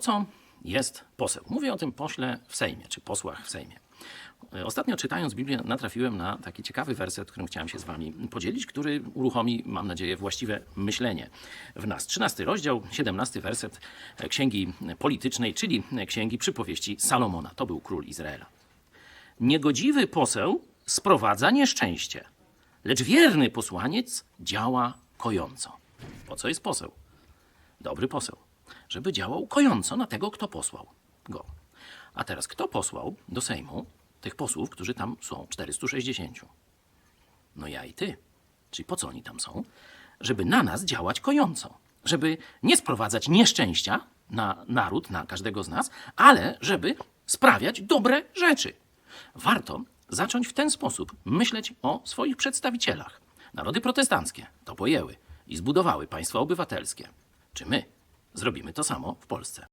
Po co jest poseł? Mówię o tym pośle w Sejmie, czy posłach w Sejmie. E, Ostatnio czytając Biblię natrafiłem na taki ciekawy werset, którym chciałem się z wami podzielić, który uruchomi, mam nadzieję, właściwe myślenie w nas. 13 rozdział, 17 werset e, Księgi Politycznej, czyli Księgi Przypowieści Salomona. To był król Izraela. Niegodziwy poseł sprowadza nieszczęście, lecz wierny posłaniec działa kojąco. Po co jest poseł? Dobry poseł, żeby działał kojąco na tego, kto posłał go. A teraz, kto posłał do Sejmu tych posłów, którzy tam są, 460? No ja i ty. Czyli po co oni tam są? Żeby na nas działać kojąco. Żeby nie sprowadzać nieszczęścia na naród, na każdego z nas, ale żeby sprawiać dobre rzeczy. Warto zacząć w ten sposób myśleć o swoich przedstawicielach. Narody protestanckie to pojęły i zbudowały państwa obywatelskie. Czy my zrobimy to samo w Polsce?